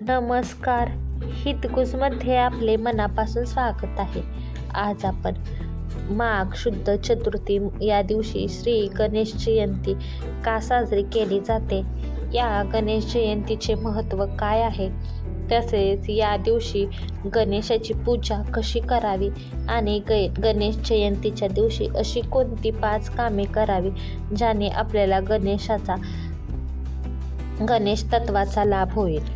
नमस्कार. हितगुजमध्ये आपले मनापासून स्वागत आहे. आज आपण माघ शुद्ध चतुर्थी या दिवशी श्री गणेश जयंती का साजरी केली जाते? या गणेश जयंतीचे महत्त्व काय आहे? तसेच या दिवशी गणेशाची पूजा कशी करावी आणि ग गणेश जयंतीच्या दिवशी अशी कोणती पाच कामे करावी ज्याने आपल्याला गणेशाचा गणेश तत्वाचा लाभ होईल?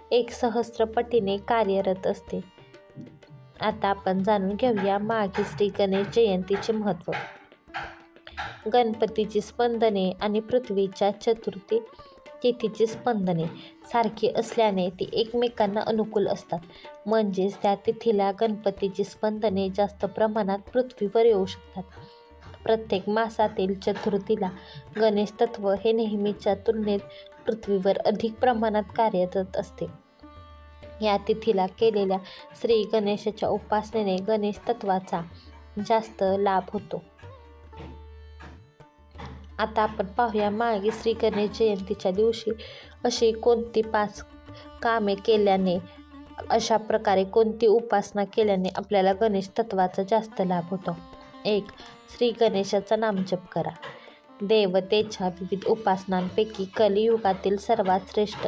एक सहस्त्रपटीने कार्यरत असते. आता आपण जाणून घेऊया माघी श्री गणेश जयंतीचे महत्त्व. गणपतीची स्पंदने आणि पृथ्वीच्या चतुर्थी तिथीची स्पंदने सारखी असल्याने ती एकमेकांना अनुकूल असतात. म्हणजेच त्या तिथीला गणपतीची स्पंदने जास्त प्रमाणात पृथ्वीवर येऊ शकतात. प्रत्येक मासातील चतुर्थीला गणेश तत्व हे नेहमीच्या तुलनेत पृथ्वीवर अधिक प्रमाणात कार्यरत असते. या तिथीला केलेल्या श्री गणेशाच्या उपासनेने गणेश तत्वाचा जास्त लाभ होतो. आता आपण पाहूया मागे श्री गणेश जयंतीच्या दिवशी अशी कोणती पाच कामे केल्याने अशा प्रकारे कोणती उपासना केल्याने आपल्याला गणेश तत्वाचा जास्त लाभ होतो? एक श्री गणेशाचा नामजप करा. देवतेच्या विविध उपासनांपैकी कलियुगातील सर्वात श्रेष्ठ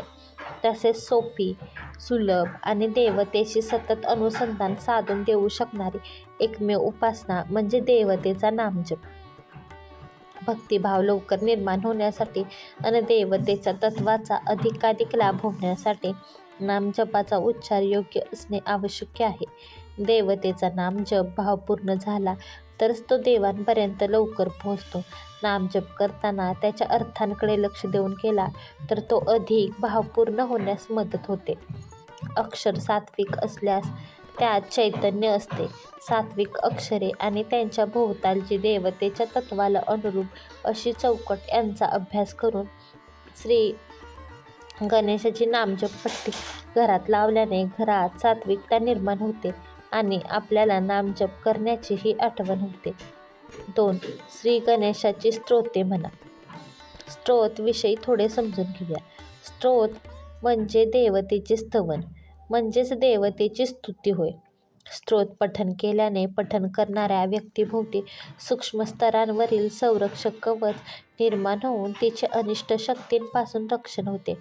तसेच सोपी सुलभ आणि देवतेशी सतत अनुसंधान साधून देऊ शकणारी एकमेव उपासना म्हणजे देवतेचा नामजप. भक्तिभाव लवकर निर्माण होण्यासाठी आणि देवतेचा तत्वाचा अधिकाधिक लाभ होण्यासाठी नामजपाचा उच्चार योग्य असणे आवश्यक आहे. देवतेचा नामजप भावपूर्ण झाला तरच तो देवांपर्यंत लवकर पोहोचतो. नामजप करताना त्याच्या अर्थांकडे लक्ष देऊन केला तर तो अधिक भावपूर्ण होण्यास मदत होते. अक्षर सात्विक असल्यास त्यात चैतन्य असते. सात्विक अक्षरे आणि त्यांच्या भोवतालची देवतेच्या तत्वाला अनुरूप अशी चौकट यांचा अभ्यास करून श्री गणेशाची नामजप पट्टी घरात लावल्याने घरात सात्विकता निर्माण होते. आणि आपल्याला नामजप करण्याचीही आठवण होते. दोन श्री गणेशाची स्त्रोते म्हणा. स्त्रोतविषयी थोडे समजून घेऊया. स्त्रोत म्हणजे देवतेचे स्तवन म्हणजेच देवतेची स्तुती होय. स्तोत पठन केल्याने पठन करणाऱ्या व्यक्तीभोवती सूक्ष्म स्तरांवरील संरक्षक कवच निर्माण होऊन तिचे अनिष्ट शक्तींपासून रक्षण होते.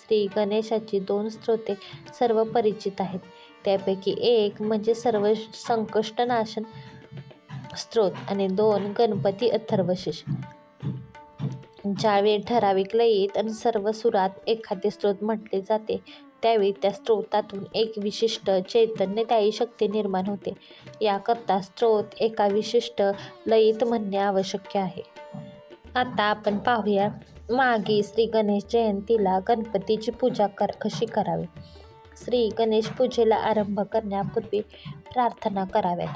श्री गणेशाची दोन स्त्रोते सर्व परिचित आहेत. त्यापैकी एक म्हणजे सर्व संकष्टनाशन स्त्रोत आणि दोन गणपती अथर्वशीष ज्यावेळी ठराविक लयीत आणि सर्व सुरात एखादे स्त्रोत म्हटले जाते त्यावेळी त्या स्त्रोतातून एक विशिष्ट चैतन्यदायी शक्ती निर्माण होते. याकरता स्त्रोत एका विशिष्ट लयीत म्हणणे आवश्यक आहे. आता आपण पाहूया मागे श्री गणेश जयंतीला गणपतीची पूजा कर कशी करावी? श्री गणेश पूजेला आरंभ करण्यापूर्वी प्रार्थना कराव्यात.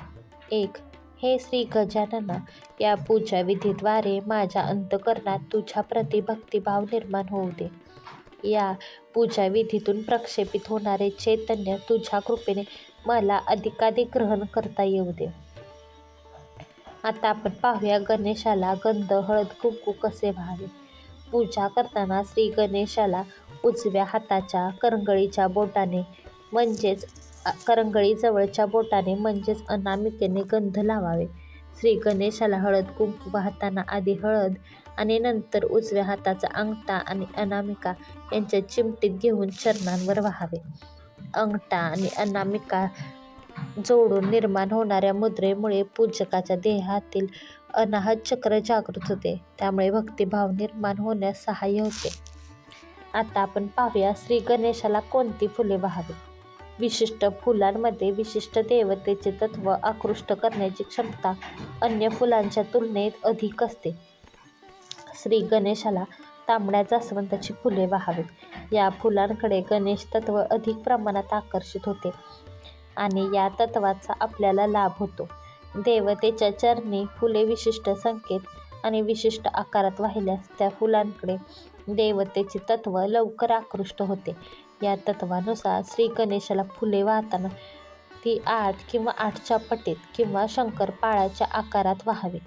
एक हे श्री गजानना या पूजा विधीद्वारे माझ्या अंतकरणात तुझ्या प्रति भक्तिभाव निर्माण होऊ दे. या पूजा विधीतून प्रक्षेपित होणारे चैतन्य तुझ्या कृपेने मला अधिकाधिक ग्रहण करता येऊ दे. आता आपण पाहूया गणेशाला गंध हळद कुंकू कसे व्हावे. पूजा करताना श्री गणेशाला उजव्या हाताच्या करंगळीच्या बोटाने म्हणजेच करंगळीजवळच्या बोटाने म्हणजेच अनामिकेने गंध लावावे. श्री गणेशाला हळद कुंकू वाहताना आधी हळद आणि नंतर उजव्या हाताचा अंगठा आणि अनामिका यांच्या चिमटीत घेऊन चरणांवर व्हावे. अंगठा आणि अनामिका जोडून निर्माण होणाऱ्या मुद्रेमुळे पूजकाच्या देहातील अनाहत चक्र जागृत होते. त्यामुळे भक्तिभाव निर्माण होण्यास सहाय्य होते. आता आपण पाहूया श्री गणेशाला कोणती फुले व्हावी? विशिष्ट फुलांमध्ये विशिष्ट देवतेचे तत्व आकृष्ट करण्याची क्षमता अन्य फुलांच्या तुलनेत अधिक असते. श्री गणेशाला तांबड्या जास्वंदाची फुले वाहावीत. या फुलांकडे गणेश तत्व अधिक प्रमाणात आकर्षित होते आणि या तत्वाचा आपल्याला लाभ होतो. देवतेच्या चरणी फुले विशिष्ट संकेत आणि विशिष्ट आकारात वाहिल्यास त्या फुलांकडे देवतेचे तत्व लवकर आकृष्ट होते. या तत्वानुसार श्री गणेशाला फुले वाहताना ती आठ किंवा आठच्या पटीत किंवा शंकरपाळ्याच्या आकारात वाहावी.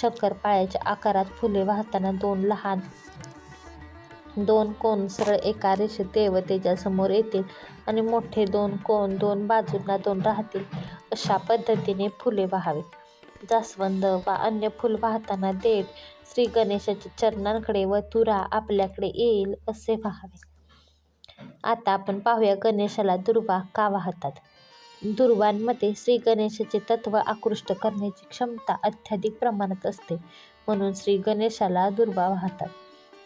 शंकरपाळ्याच्या आकारात फुले वाहताना दोन लहान दोन कोण सरळ एका रेषेत देवतेच्या समोर येतील आणि मोठे दोन कोण दोन बाजूंना दोन राहतील. अशा पद्धतीने फुले वाहावीत. जास्वंद वा अन्य फूल वाहताना देठ श्री गणेशाच्या चरणांकडे व तुरा आपल्याकडे येईल असे वाहावे. आता आपण पाहूया गणेशाला दुर्वा का वाहतात? दुर्वांमध्ये श्री गणेशाचे तत्व आकृष्ट करण्याची क्षमता अत्याधिक प्रमाणात असते म्हणून श्री गणेशाला दुर्वा वाहतात.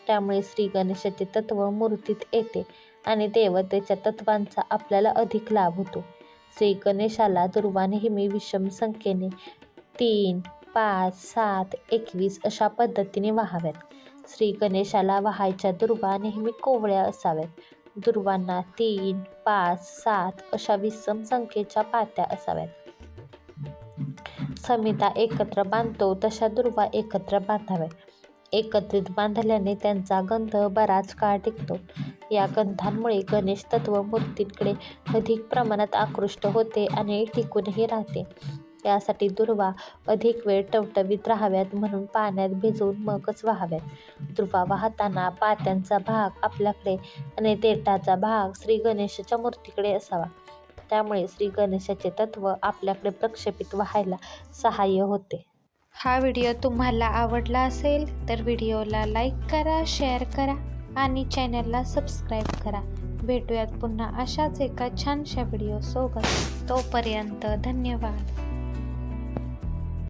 त्यामुळे श्री गणेशाचे तत्व मूर्तीत येते आणि देवतेच्या तत्वांचा आपल्याला अधिक लाभ होतो. श्री गणेशाला दुर्वा नेहमी विषम संख्येने तीन पाच सात एकवीस अशा पद्धतीने वाहाव्यात. श्री गणेशाला वाहायच्या दुर्वा नेहमी कोवळ्या असाव्यात. दुर्वांना तीन पाच सात अशा विषम संख्येच्या पात्या असाव्यात. समिता एकत्र बांधतो तशा दुर्वा एकत्र बांधाव्यात. एकत्रित बांधल्याने त्यांचा गंध बराच काळ टिकतो. या गंधांमुळे गणेश तत्व मूर्तींकडे अधिक प्रमाणात आकृष्ट होते आणि टिकूनही राहते. यासाठी दुर्वा अधिक वेळ टवटवीत राहाव्यात म्हणून पाण्यात भिजवून मगच वाहाव्यात. दुर्वा वाहताना पात्यांचा भाग आपल्याकडे आणि देठाचा भाग श्री गणेशाच्या मूर्तीकडे असावा. त्यामुळे श्री गणेशाचे तत्व आपल्याकडे प्रक्षेपित व्हायला सहाय्य होते. हा व्हिडिओ तुम्हाला आवडला असेल तर व्हिडिओला लाईक करा शेअर करा आणि चॅनलला सबस्क्राईब करा. भेटूयात पुन्हा अशाच एका छानशा व्हिडिओसोबत. तोपर्यंत धन्यवाद.